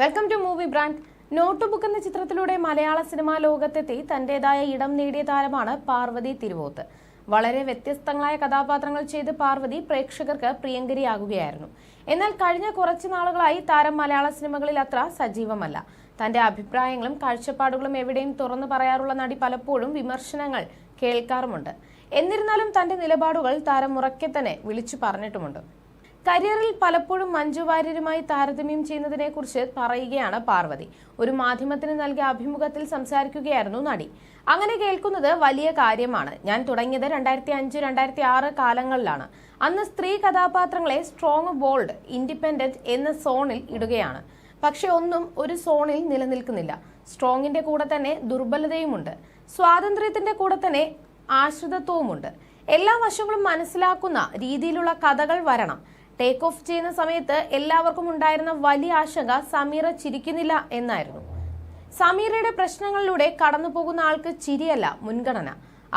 Welcome to movie brand notebook എന്ന ചിത്രത്തിലൂടെ മലയാള cinema ലോകത്തെത്തി തന്റേതായ ഇടം നേടിയ താരമാണ് പാർവതി തിരുവോത്ത്. വളരെ വ്യത്യസ്തങ്ങളായ കഥാപാത്രങ്ങൾ ചെയ്ത് പാർവതി പ്രേക്ഷകർക്ക് പ്രിയങ്കരിയാകുകയായിരുന്നു. എന്നാൽ കഴിഞ്ഞ കുറച്ചു നാളുകളായി താരം മലയാള സിനിമകളിൽ അത്ര സജീവമല്ല. തന്റെ അഭിപ്രായങ്ങളും കാഴ്ചപ്പാടുകളും എവിടെയും തുറന്നു പറയാറുള്ള നടി പലപ്പോഴും വിമർശനങ്ങൾ കേൾക്കാറുമുണ്ട്. എന്നിരുന്നാലും തന്റെ നിലപാടുകൾ താരം ഉറക്കെ തന്നെ വിളിച്ചു പറഞ്ഞിട്ടുമുണ്ട്. കരിയറിൽ പലപ്പോഴും മഞ്ജു വാര്യരുമായി താരതമ്യം ചെയ്യുന്നതിനെ കുറിച്ച് പറയുകയാണ് പാർവതി. ഒരു മാധ്യമത്തിന് നൽകിയ അഭിമുഖത്തിൽ സംസാരിക്കുകയായിരുന്നു നടി. അങ്ങനെ കേൾക്കുന്നത് വലിയ കാര്യമാണ്. ഞാൻ തുടങ്ങിയത് രണ്ടായിരത്തി അഞ്ച് രണ്ടായിരത്തി ആറ് കാലങ്ങളിലാണ്. അന്ന് സ്ത്രീ കഥാപാത്രങ്ങളെ സ്ട്രോങ് ബോൾഡ് ഇൻഡിപെൻഡന്റ് എന്ന സോണിൽ ഇടുകയാണ്. പക്ഷെ ഒന്നും ഒരു സോണിൽ നിലനിൽക്കുന്നില്ല. സ്ട്രോങ്ങിന്റെ കൂടെ തന്നെ ദുർബലതയുമുണ്ട്. സ്വാതന്ത്ര്യത്തിന്റെ കൂടെ തന്നെ ആശ്രിതത്വവുമുണ്ട്. എല്ലാ വശങ്ങളും മനസ്സിലാക്കുന്ന രീതിയിലുള്ള കഥകൾ വരണം. ടേക്ക് ഓഫ് ചെയ്യുന്ന സമയത്ത് എല്ലാവർക്കും ഉണ്ടായിരുന്ന വലിയ ആശങ്ക സമീറ ചിരിക്കുന്നില്ല എന്നായിരുന്നു. സമീറയുടെ പ്രശ്നങ്ങളിലൂടെ കടന്നു പോകുന്ന ആൾക്ക് ചിരിയല്ല മുൻഗണന.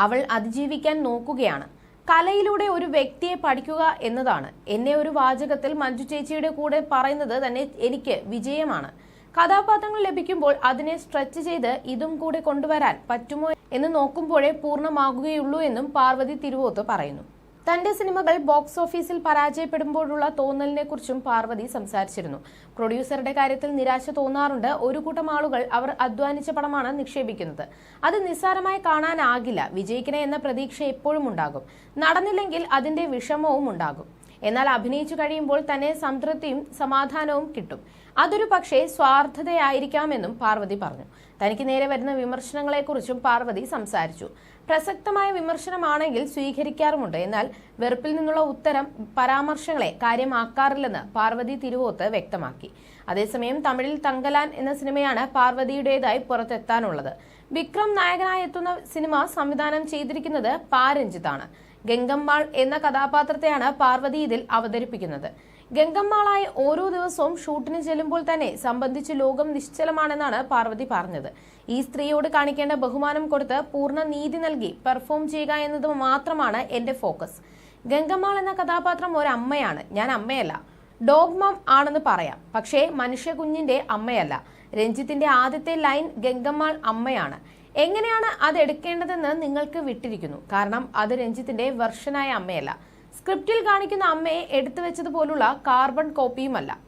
അവൾ അതിജീവിക്കാൻ നോക്കുകയാണ്. കലയിലൂടെ ഒരു വ്യക്തിയെ പഠിക്കുക എന്നതാണ്. എന്നെ ഒരു വാചകത്തിൽ മഞ്ജു ചേച്ചിയുടെ കൂടെ പറയുന്നത് തന്നെ എനിക്ക് വിജയമാണ്. കഥാപാത്രങ്ങൾ ലഭിക്കുമ്പോൾ അതിനെ സ്ട്രെച്ച് ചെയ്ത് ഇതും കൂടെ കൊണ്ടുവരാൻ പറ്റുമോ എന്ന് നോക്കുമ്പോഴേ പൂർണമാകുകയുള്ളൂ എന്നും പാർവതി തിരുവോത്ത് പറയുന്നു. തന്റെ സിനിമകൾ ബോക്സ് ഓഫീസിൽ പരാജയപ്പെടുമ്പോഴുള്ള തോന്നലിനെ കുറിച്ചും പാർവതി സംസാരിച്ചിരുന്നു. പ്രൊഡ്യൂസറുടെ കാര്യത്തിൽ നിരാശ തോന്നാറുണ്ട്. ഒരു കൂട്ടം ആളുകൾ അവർ അധ്വാനിച്ച പടമാണ് നിക്ഷേപിക്കുന്നത്. അത് നിസ്സാരമായി കാണാനാകില്ല. വിജയിക്കണേ എന്ന പ്രതീക്ഷ എപ്പോഴും ഉണ്ടാകും. നടന്നില്ലെങ്കിൽ അതിന്റെ വിഷമവും ഉണ്ടാകും. എന്നാൽ അഭിനയിച്ചു കഴിയുമ്പോൾ തന്നെ സംതൃപ്തിയും സമാധാനവും കിട്ടും. അതൊരു പക്ഷേ സ്വാർത്ഥതയായിരിക്കാമെന്നും പാർവതി പറഞ്ഞു. തനിക്ക് നേരെ വരുന്ന വിമർശനങ്ങളെക്കുറിച്ചും പാർവതി സംസാരിച്ചു. പ്രസക്തമായ വിമർശനമാണെങ്കിൽ സ്വീകരിക്കാറുമുണ്ട്. എന്നാൽ വെറുപ്പിൽ നിന്നുള്ള ഉത്തരം പരാമർശങ്ങളെ കാര്യമാക്കാറില്ലെന്ന് പാർവതി തിരുവോത്ത് വ്യക്തമാക്കി. അതേസമയം തമിഴിൽ തങ്കലാൻ എന്ന സിനിമയാണ് പാർവതിയുടേതായി പുറത്തെത്താനുള്ളത്. വിക്രം നായകനായി എത്തുന്ന സിനിമ സംവിധാനം ചെയ്തിരിക്കുന്നത് പാരഞ്ജിത്താണ് ഗംഗമ്മാൾ എന്ന കഥാപാത്രത്തെയാണ് പാർവതി ഇതിൽ അവതരിപ്പിക്കുന്നത്. ഗംഗമ്മാളായി ഓരോ ദിവസവും ഷൂട്ടിന് ചെല്ലുമ്പോൾ തന്നെ സംബന്ധിച്ച് ലോകം നിശ്ചലമാണെന്നാണ് പാർവതി പറഞ്ഞത്. ഈ സ്ത്രീയോട് കാണിക്കേണ്ട ബഹുമാനം കൊടുത്ത് പൂർണ നീതി നൽകി പെർഫോം ചെയ്യുക എന്നത് മാത്രമാണ് എന്റെ ഫോക്കസ്. ഗംഗമ്മാൾ എന്ന കഥാപാത്രം ഒരു അമ്മയാണ് ഞാൻ അമ്മയല്ല. ഡോഗ് മം ആണെന്ന് പറയാം. പക്ഷേ മനുഷ്യ കുഞ്ഞിന്റെ അമ്മയല്ല. രഞ്ജിത്തിന്റെ ആദ്യത്തെ ലൈൻ ഗംഗമ്മാൾ അമ്മയാണ്. എങ്ങനെയാണ് അത് എടുക്കേണ്ടതെന്ന് നിങ്ങൾക്ക് വിട്ടിരിക്കുന്നു. കാരണം അത് രഞ്ജിത്തിന്റെ വർഷനായ അമ്മയല്ല. സ്ക്രിപ്റ്റിൽ കാണിക്കുന്ന അമ്മയെ എടുത്തു വെച്ചതുപോലുള്ള കാർബൺ കോപ്പിയുമല്ല.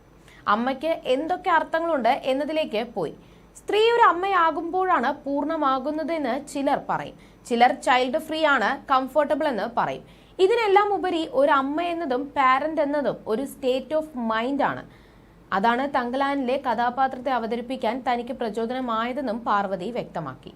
അമ്മയ്ക്ക് എന്തൊക്കെ അർത്ഥങ്ങളുണ്ട് എന്നതിലേക്ക് പോയി. സ്ത്രീ ഒരു അമ്മയാകുമ്പോഴാണ് പൂർണമാകുന്നതെന്ന് ചിലർ പറയും. ചിലർ ചൈൽഡ് ഫ്രീ ആണ് കംഫർട്ടബിൾ എന്ന് പറയും. ഇതിനെല്ലാം ഉപരി ഒരു അമ്മ എന്നതും പാരന്റ് എന്നതും ഒരു സ്റ്റേറ്റ് ഓഫ് മൈൻഡ് ആണ്. അതാണ് തങ്കലാനിലെ കഥാപാത്രത്തെ അവതരിപ്പിക്കാൻ തനിക്ക് പ്രചോദനമായതെന്നും പാർവതി വ്യക്തമാക്കി.